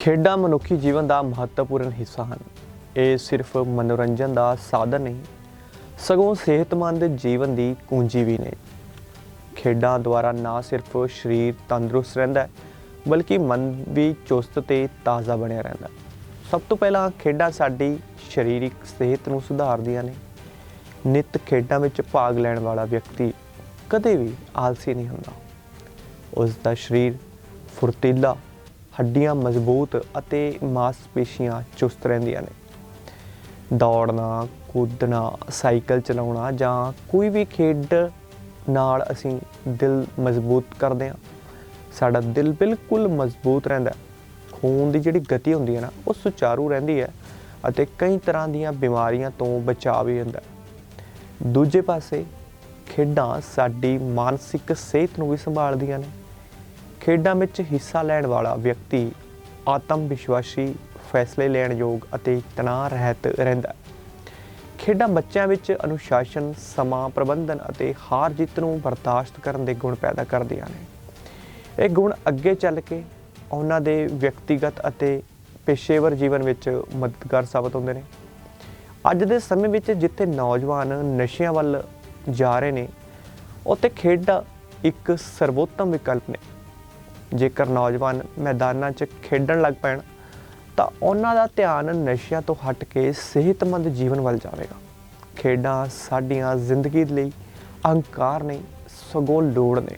ਖੇਡਾਂ ਮਨੁੱਖੀ ਜੀਵਨ ਦਾ ਮਹੱਤਵਪੂਰਨ ਹਿੱਸਾ ਹਨ। ਇਹ ਸਿਰਫ ਮਨੋਰੰਜਨ ਦਾ ਸਾਧਨ ਨਹੀਂ, ਸਗੋਂ ਸਿਹਤਮੰਦ ਜੀਵਨ ਦੀ ਕੁੰਜੀ ਵੀ ਨੇ। ਖੇਡਾਂ ਦੁਆਰਾ ਨਾ ਸਿਰਫ ਸਰੀਰ ਤੰਦਰੁਸਤ ਰਹਿੰਦਾ ਹੈ, ਬਲਕਿ ਮਨ ਵੀ ਚੁਸਤ ਤੇ ਤਾਜ਼ਾ ਬਣਿਆ ਰਹਿੰਦਾ ਸਭ ਤੋਂ ਪਹਿਲਾਂ ਖੇਡਾਂ ਸਾਡੀ ਸਰੀਰਕ ਸਿਹਤ ਨੂੰ ਸੁਧਾਰਦੀਆਂ ਨੇ। ਨਿਤ ਖੇਡਾਂ ਵਿੱਚ ਭਾਗ ਲੈਣ ਵਾਲਾ ਵਿਅਕਤੀ ਕਦੇ ਵੀ ਆਲਸੀ ਨਹੀਂ ਹੁੰਦਾ। ਉਸ ਦਾ ਸਰੀਰ ਫੁਰਤੀਲਾ ਹੱਡੀਆਂ ਮਜ਼ਬੂਤ ਅਤੇ ਮਾਸਪੇਸ਼ੀਆਂ ਚੁਸਤ ਰਹਿੰਦੀਆਂ ਨੇ। ਦੌੜਨਾ, ਕੁੱਦਣਾ, ਸਾਈਕਲ ਚਲਾਉਣਾ ਜਾਂ ਕੋਈ ਵੀ ਖੇਡ ਨਾਲ ਅਸੀਂ ਦਿਲ ਮਜ਼ਬੂਤ ਕਰਦੇ ਹਾਂ। ਸਾਡਾ ਦਿਲ ਬਿਲਕੁਲ ਮਜ਼ਬੂਤ ਰਹਿੰਦਾ ਖੂਨ ਦੀ ਜਿਹੜੀ ਗਤੀ ਹੁੰਦੀ ਹੈ ਨਾ, ਉਹ ਸੁਚਾਰੂ ਰਹਿੰਦੀ ਹੈ ਅਤੇ ਕਈ ਤਰ੍ਹਾਂ ਦੀਆਂ ਬਿਮਾਰੀਆਂ ਤੋਂ ਬਚਾਅ ਵੀ ਹੁੰਦਾ ਦੂਜੇ ਪਾਸੇ ਖੇਡਾਂ ਸਾਡੀ ਮਾਨਸਿਕ ਸਿਹਤ ਨੂੰ ਵੀ ਸੰਭਾਲਦੀਆਂ ਨੇ। ਖੇਡਾਂ ਵਿੱਚ ਹਿੱਸਾ ਲੈਣ ਵਾਲਾ ਵਿਅਕਤੀ ਆਤਮ ਵਿਸ਼ਵਾਸੀ, ਫੈਸਲੇ ਲੈਣ ਯੋਗ ਅਤੇ ਤਣਾਅ ਰਹਿਤ ਰਹਿੰਦਾ ਹੈ। ਖੇਡਾਂ ਬੱਚਿਆਂ ਵਿੱਚ ਅਨੁਸ਼ਾਸਨ, ਸਮਾਂ, ਪ੍ਰਬੰਧਨ ਅਤੇ ਹਾਰ ਜਿੱਤ ਨੂੰ ਬਰਦਾਸ਼ਤ ਕਰਨ ਦੇ ਗੁਣ ਪੈਦਾ ਕਰਦੀਆਂ ਨੇ। ਇਹ ਗੁਣ ਅੱਗੇ ਚੱਲ ਕੇ ਉਹਨਾਂ ਦੇ ਵਿਅਕਤੀਗਤ ਅਤੇ ਪੇਸ਼ੇਵਰ ਜੀਵਨ ਵਿੱਚ ਮਦਦਗਾਰ ਸਾਬਤ ਹੁੰਦੇ ਨੇ। ਅੱਜ ਦੇ ਸਮੇਂ ਵਿੱਚ ਜਿੱਥੇ ਨੌਜਵਾਨ ਨਸ਼ਿਆਂ ਵੱਲ ਜਾ ਰਹੇ ਨੇ, ਉੱਥੇ ਖੇਡਾਂ ਇੱਕ ਸਰਵੋਤਮ ਵਿਕਲਪ ਨੇ। ਜੇਕਰ ਨੌਜਵਾਨ ਮੈਦਾਨਾਂ 'ਚ ਖੇਡਣ ਲੱਗ ਪੈਣ, ਤਾਂ ਉਹਨਾਂ ਦਾ ਧਿਆਨ ਨਸ਼ਿਆਂ ਤੋਂ ਹਟ ਕੇ ਸਿਹਤਮੰਦ ਜੀਵਨ ਵੱਲ ਜਾਵੇਗਾ। ਖੇਡਾਂ ਸਾਡੀਆਂ ਜ਼ਿੰਦਗੀ ਲਈ ਅਹੰਕਾਰ ਨਹੀਂ, ਸਗੋਂ ਲੋੜ ਨੇ।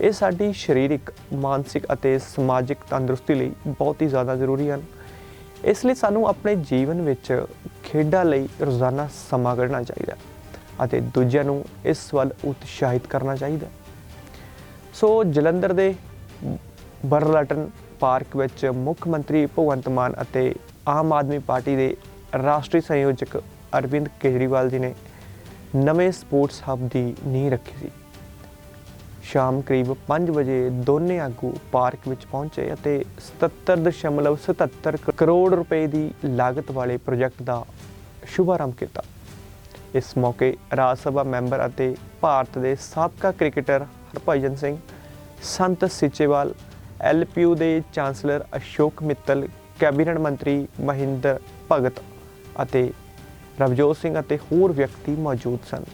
ਇਹ ਸਾਡੀ ਸਰੀਰਕ, ਮਾਨਸਿਕ ਅਤੇ ਸਮਾਜਿਕ ਤੰਦਰੁਸਤੀ ਲਈ ਬਹੁਤ ਹੀ ਜ਼ਿਆਦਾ ਜ਼ਰੂਰੀ ਹਨ। ਇਸ ਲਈ ਸਾਨੂੰ ਆਪਣੇ ਜੀਵਨ ਵਿੱਚ ਖੇਡਾਂ ਲਈ ਰੋਜ਼ਾਨਾ ਸਮਾਂ ਕੱਢਣਾ ਚਾਹੀਦਾ ਅਤੇ ਦੂਜਿਆਂ ਨੂੰ ਇਸ ਵੱਲ ਉਤਸ਼ਾਹਿਤ ਕਰਨਾ ਚਾਹੀਦਾ ਸੋ ਜਲੰਧਰ ਦੇ ਬਰਲਟਨ ਪਾਰਕ ਵਿੱਚ ਮੁੱਖ ਮੰਤਰੀ ਭਗਵੰਤ ਮਾਨ ਅਤੇ ਆਮ ਆਦਮੀ ਪਾਰਟੀ ਦੇ ਰਾਸ਼ਟਰੀ ਸੰਯੋਜਕ ਅਰਵਿੰਦ ਕੇਜਰੀਵਾਲ ਜੀ ਨੇ ਨਵੇਂ ਸਪੋਰਟਸ ਹੱਬ ਦੀ ਨੀਂਹ ਰੱਖੀ ਸੀ। ਸ਼ਾਮ ਕਰੀਬ 5 ਵਜੇ ਦੋਨੇ ਆਗੂ ਪਾਰਕ ਵਿੱਚ ਪਹੁੰਚੇ ਅਤੇ 77.77 ਕਰੋੜ ਰੁਪਏ ਦੀ ਲਾਗਤ ਵਾਲੇ ਪ੍ਰੋਜੈਕਟ ਦਾ ਸ਼ੁਭਾਰੰਭ ਕੀਤਾ। ਇਸ ਮੌਕੇ ਰਾਜ ਸਭਾ ਮੈਂਬਰ ਅਤੇ ਭਾਰਤ ਦੇ ਸਾਬਕਾ ਕ੍ਰਿਕਟਰ ਹਰਭਜਨ ਸਿੰਘ ਸੰਤ ਸਿਚੇਵਾਲ, ਐਲਪੀਯੂ ਦੇ ਚਾਂਸਲਰ ਅਸ਼ੋਕ ਮਿੱਤਲ, ਕੈਬਨਿਟ ਮੰਤਰੀ ਮਹਿੰਦਰ ਭਗਤ ਅਤੇ ਰਵਜੋਤ ਸਿੰਘ ਅਤੇ ਹੋਰ ਵਿਅਕਤੀ ਮੌਜੂਦ ਸਨ।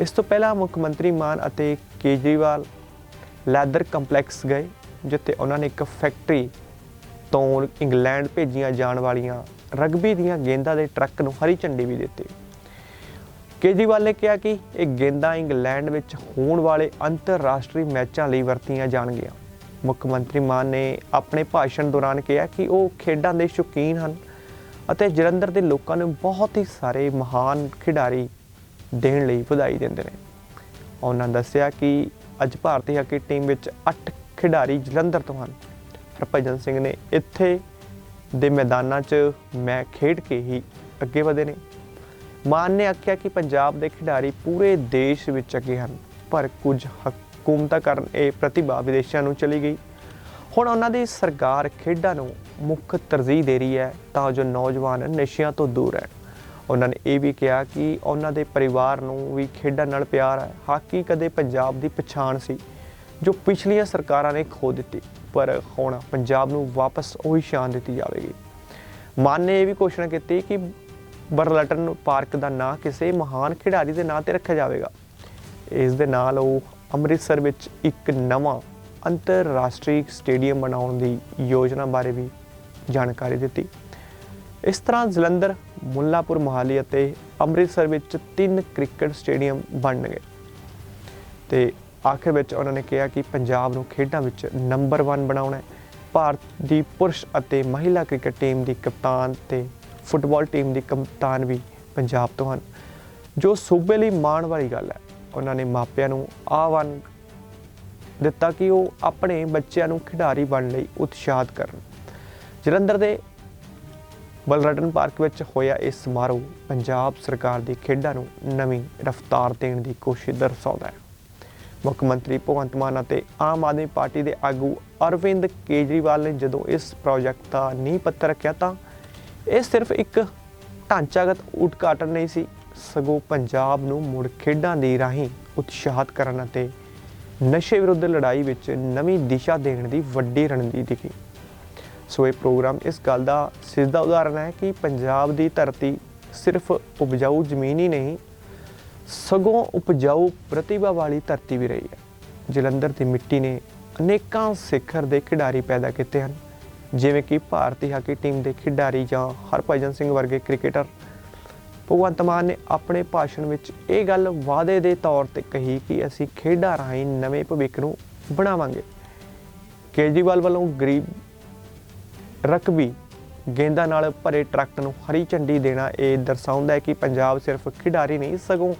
ਇਸ ਤੋਂ ਪਹਿਲਾਂ ਮੁੱਖ ਮੰਤਰੀ ਮਾਨ ਅਤੇ ਕੇਜਰੀਵਾਲ ਲੈਦਰ ਕੰਪਲੈਕਸ ਗਏ, ਜਿੱਥੇ ਉਹਨਾਂ ਨੇ ਇੱਕ ਫੈਕਟਰੀ ਤੋਂ ਇੰਗਲੈਂਡ ਭੇਜੀਆਂ ਜਾਣ ਵਾਲੀਆਂ ਰਗਬੀ ਦੀਆਂ ਗੇਂਦਾਂ ਦੇ ਟਰੱਕ ਨੂੰ ਹਰੀ ਝੰਡੀ ਵੀ ਦਿੱਤੀ। ਕੇਜਰੀਵਾਲ ਨੇ ਕਿਹਾ ਕਿ ਇਹ ਗੇਂਦਾਂ ਇੰਗਲੈਂਡ ਵਿੱਚ ਹੋਣ ਵਾਲੇ ਅੰਤਰਰਾਸ਼ਟਰੀ ਮੈਚਾਂ ਲਈ ਵਰਤੀਆਂ ਜਾਣਗੀਆਂ। ਮੁੱਖ ਮੰਤਰੀ ਮਾਨ ਨੇ ਆਪਣੇ ਭਾਸ਼ਣ ਦੌਰਾਨ ਕਿਹਾ ਕਿ ਉਹ ਖੇਡਾਂ ਦੇ ਸ਼ੌਕੀਨ ਹਨ ਅਤੇ ਜਲੰਧਰ ਦੇ ਲੋਕਾਂ ਨੂੰ ਬਹੁਤ ਹੀ ਸਾਰੇ ਮਹਾਨ ਖਿਡਾਰੀ ਦੇਣ ਲਈ ਵਧਾਈ ਦਿੰਦੇ ਨੇ। ਉਹਨਾਂ ਦੱਸਿਆ ਕਿ ਅੱਜ ਭਾਰਤੀ ਹਾਕੀ ਟੀਮ ਵਿੱਚ 8 ਖਿਡਾਰੀ ਜਲੰਧਰ ਤੋਂ ਹਨ। ਹਰਭਜਨ ਸਿੰਘ ਨੇ ਇੱਥੇ ਦੇ ਮੈਦਾਨਾਂ 'ਚ ਮੈਂ ਖੇਡ ਕੇ ਹੀ ਅੱਗੇ ਵਧੇ ਨੇ। ਮਾਨ ਨੇ ਆਖਿਆ ਕਿ ਪੰਜਾਬ ਦੇ ਖਿਡਾਰੀ ਪੂਰੇ ਦੇਸ਼ ਵਿੱਚ ਅੱਗੇ ਹਨ, ਪਰ ਕੁਝ ਹਕੂਮਤਾਂ ਕਾਰਨ ਇਹ ਪ੍ਰਤਿਭਾ ਵਿਦੇਸ਼ਾਂ ਨੂੰ ਚਲੀ ਗਈ। ਹੁਣ ਉਹਨਾਂ ਦੀ ਸਰਕਾਰ ਖੇਡਾਂ ਨੂੰ ਮੁੱਖ ਤਰਜੀਹ ਦੇ ਰਹੀ ਹੈ, ਤਾਂ ਜੋ ਨੌਜਵਾਨ ਨਸ਼ਿਆਂ ਤੋਂ ਦੂਰ ਰਹਿਣ। ਉਹਨਾਂ ਨੇ ਇਹ ਵੀ ਕਿਹਾ ਕਿ ਉਹਨਾਂ ਦੇ ਪਰਿਵਾਰ ਨੂੰ ਵੀ ਖੇਡਾਂ ਨਾਲ ਪਿਆਰ ਹੈ। ਹਾਕੀ ਕਦੇ ਪੰਜਾਬ ਦੀ ਪਛਾਣ ਸੀ, ਜੋ ਪਿਛਲੀਆਂ ਸਰਕਾਰਾਂ ਨੇ ਖੋ ਦਿੱਤੀ, ਪਰ ਹੁਣ ਪੰਜਾਬ ਨੂੰ ਵਾਪਸ ਉਹੀ ਸ਼ਾਨ ਦਿੱਤੀ ਜਾਵੇਗੀ। ਮਾਨ ਨੇ ਇਹ ਵੀ ਘੋਸ਼ਣਾ ਕੀਤੀ ਕਿ ਬਰਲਟਨ ਪਾਰਕ ਦਾ ਨਾਂ ਕਿਸੇ ਮਹਾਨ ਖਿਡਾਰੀ ਦੇ ਨਾਂ ਤੇ ਰੱਖਿਆ ਜਾਵੇਗਾ। ਇਸ ਦੇ ਨਾਲ ਉਹ ਅੰਮ੍ਰਿਤਸਰ ਵਿੱਚ ਇੱਕ ਨਵਾਂ ਅੰਤਰਰਾਸ਼ਟਰੀ ਸਟੇਡੀਅਮ ਬਣਾਉਣ ਦੀ ਯੋਜਨਾ ਬਾਰੇ ਵੀ ਜਾਣਕਾਰੀ ਦਿੱਤੀ। ਇਸ ਤਰ੍ਹਾਂ ਜਲੰਧਰ, ਮੁੱਲਾਪੁਰ ਮੋਹਾਲੀ ਅਤੇ ਅੰਮ੍ਰਿਤਸਰ ਵਿੱਚ ਤਿੰਨ ਕ੍ਰਿਕਟ ਸਟੇਡੀਅਮ ਬਣਨਗੇ। ਤੇ ਆਖਿਰ ਵਿੱਚ ਉਹਨਾਂ ਨੇ ਕਿਹਾ ਕਿ ਪੰਜਾਬ ਨੂੰ ਖੇਡਾਂ ਵਿੱਚ ਨੰਬਰ 1 ਬਣਾਉਣਾ ਹੈ। ਭਾਰਤ ਦੀ ਪੁਰਸ਼ ਅਤੇ ਮਹਿਲਾ ਕ੍ਰਿਕਟ ਟੀਮ ਦੀ ਕਪਤਾਨ ਤੇ ਫੁੱਟਬਾਲ ਟੀਮ ਦੀ ਕਪਤਾਨ ਵੀ ਪੰਜਾਬ ਤੋਂ ਹਨ। ਜੋ ਸੂਬੇ ਲਈ ਮਾਣ ਵਾਲੀ ਗੱਲ ਹੈ, ਉਹਨਾਂ ਨੇ ਮਾਪਿਆਂ ਨੂੰ ਆਹਵਾਨ ਦਿੱਤਾ ਕਿ ਉਹ ਆਪਣੇ ਬੱਚਿਆਂ ਨੂੰ ਖਿਡਾਰੀ ਬਣਨ ਲਈ ਉਤਸ਼ਾਹਿਤ ਕਰਨ। ਜਲੰਧਰ ਦੇ ਬਲਰਟਨ ਪਾਰਕ ਵਿੱਚ ਹੋਇਆ ਇਹ ਸਮਾਰੋਹ ਪੰਜਾਬ ਸਰਕਾਰ ਦੀ ਖੇਡਾਂ ਨੂੰ ਨਵੀਂ ਰਫ਼ਤਾਰ ਦੇਣ ਦੀ ਕੋਸ਼ਿਸ਼ ਦਰਸਾਉਂਦਾ ਹੈ। ਮੁੱਖ ਮੰਤਰੀ ਭਗਵੰਤ ਮਾਨ ਅਤੇ ਆਮ ਆਦਮੀ ਪਾਰਟੀ ਦੇ ਆਗੂ ਅਰਵਿੰਦ ਕੇਜਰੀਵਾਲ ਨੇ ਜਦੋਂ ਇਸ ਪ੍ਰੋਜੈਕਟ ਦਾ ਨੀਂਹ ਪੱਥਰ ਰੱਖਿਆ ਤਾਂ ਇਹ ਸਿਰਫ ਇੱਕ ਢਾਂਚਾਗਤ ਉਦਘਾਟਨ ਨਹੀਂ ਸੀ, ਸਗੋਂ ਪੰਜਾਬ ਨੂੰ ਮੁੜ ਖੇਡਾਂ ਦੀ ਰਾਹੀਂ ਉਤਸ਼ਾਹਿਤ ਕਰਨ ਅਤੇ ਨਸ਼ੇ ਵਿਰੁੱਧ ਲੜਾਈ ਵਿੱਚ ਨਵੀਂ ਦਿਸ਼ਾ ਦੇਣ ਦੀ ਵੱਡੀ ਰਣਨੀਤੀ ਸੀ ਸੋ ਇਹ ਪ੍ਰੋਗਰਾਮ ਇਸ ਗੱਲ ਦਾ ਸਿੱਧਾ ਉਦਾਹਰਣ ਹੈ ਕਿ ਪੰਜਾਬ ਦੀ ਧਰਤੀ ਸਿਰਫ ਉਪਜਾਊ ਜ਼ਮੀਨ ਹੀ ਨਹੀਂ, ਸਗੋਂ ਉਪਜਾਊ ਪ੍ਰਤਿਭਾ ਵਾਲੀ ਧਰਤੀ ਵੀ ਰਹੀ ਹੈ। ਜਲੰਧਰ ਦੀ ਮਿੱਟੀ ਨੇ ਅਨੇਕਾਂ ਸਿਖਰ ਦੇ ਖਿਡਾਰੀ ਪੈਦਾ ਕੀਤੇ ਹਨ। ਜਿਵੇਂ ਕਿ ਭਾਰਤੀ ਹਾਕੀ ਟੀਮ ਦੇ ਖਿਡਾਰੀ ਜਾਂ ਹਰਭਜਨ ਸਿੰਘ ਵਰਗੇ ਕ੍ਰਿਕਟਰ। ਭਗਵੰਤ ਮਾਨ ਨੇ ਆਪਣੇ ਭਾਸ਼ਣ ਵਿੱਚ ਇਹ ਗੱਲ ਵਾਅਦੇ ਦੇ ਤੌਰ ਤੇ ਕਹੀ ਕਿ ਅਸੀਂ ਖੇਡਾਂ ਰਾਹੀਂ ਨਵੇਂ ਭਵਿੱਖ ਨੂੰ ਬਣਾਵਾਂਗੇ। ਕੇਜਰੀਵਾਲ ਵੱਲੋਂ ਗਰੀਬ ਰਕਬੀ ਗੇਂਦਾਂ ਨਾਲ ਭਰੇ ਟਰੱਕ ਨੂੰ ਹਰੀ ਝੰਡੀ ਦੇਣਾ ਇਹ ਦਰਸਾਉਂਦਾ ਹੈ ਕਿ ਪੰਜਾਬ ਸਿਰਫ ਖਿਡਾਰੀ ਨਹੀਂ, ਸਗੋਂ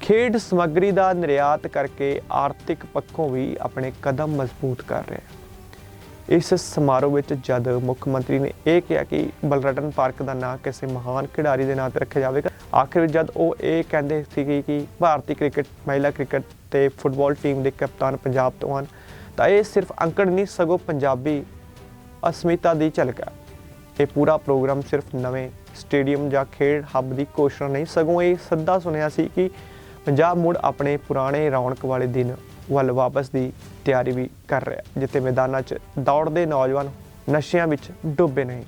ਖੇਡ ਸਮੱਗਰੀ ਦਾ ਨਿਰਯਾਤ ਕਰਕੇ ਆਰਥਿਕ ਪੱਖੋਂ ਵੀ ਆਪਣੇ ਕਦਮ ਮਜ਼ਬੂਤ ਕਰ ਰਿਹਾ ਹੈ। ਇਸ ਸਮਾਰੋਹ ਵਿੱਚ ਜਦ ਮੁੱਖ ਮੰਤਰੀ ਨੇ ਇਹ ਕਿਹਾ ਕਿ ਬਲਰਟਨ ਪਾਰਕ ਦਾ ਨਾਂ ਕਿਸੇ ਮਹਾਨ ਖਿਡਾਰੀ ਦੇ ਨਾਂ ਤੇ ਰੱਖਿਆ ਜਾਵੇਗਾ, ਆਖਿਰ ਵਿੱਚ ਜਦ ਉਹ ਇਹ ਕਹਿੰਦੇ ਸੀ ਕਿ ਭਾਰਤੀ ਕ੍ਰਿਕਟ, ਮਹਿਲਾ ਕ੍ਰਿਕਟ ਤੇ ਫੁੱਟਬਾਲ ਟੀਮ ਦੇ ਕਪਤਾਨ ਪੰਜਾਬ ਤੋਂ ਹਨ, ਤਾਂ ਇਹ ਸਿਰਫ ਅੰਕੜ ਨਹੀਂ, ਸਗੋਂ ਪੰਜਾਬੀ ਅਸਮਿਤਾ ਦੀ ਝਲਕ ਹੈ। ਇਹ ਪੂਰਾ ਪ੍ਰੋਗਰਾਮ ਸਿਰਫ ਨਵੇਂ ਸਟੇਡੀਅਮ ਜਾਂ ਖੇਡ ਹੱਬ ਦੀ ਘੋਸ਼ਣਾ ਨਹੀਂ, ਸਗੋਂ ਇਹ ਸੱਦਾ ਸੁਣਿਆ ਸੀ ਕਿ ਪੰਜਾਬ ਮੁੜ ਆਪਣੇ ਪੁਰਾਣੇ ਰੌਣਕ ਵਾਲੇ ਦਿਨ ਵੱਲ ਵਾਪਸ ਦੀ ਤਿਆਰੀ ਵੀ ਕਰ ਰਿਹਾ, ਜਿੱਥੇ ਮੈਦਾਨਾਂ 'ਚ ਦੌੜਦੇ ਨੌਜਵਾਨ ਨਸ਼ਿਆਂ ਵਿੱਚ ਡੁੱਬੇ ਨਹੀਂ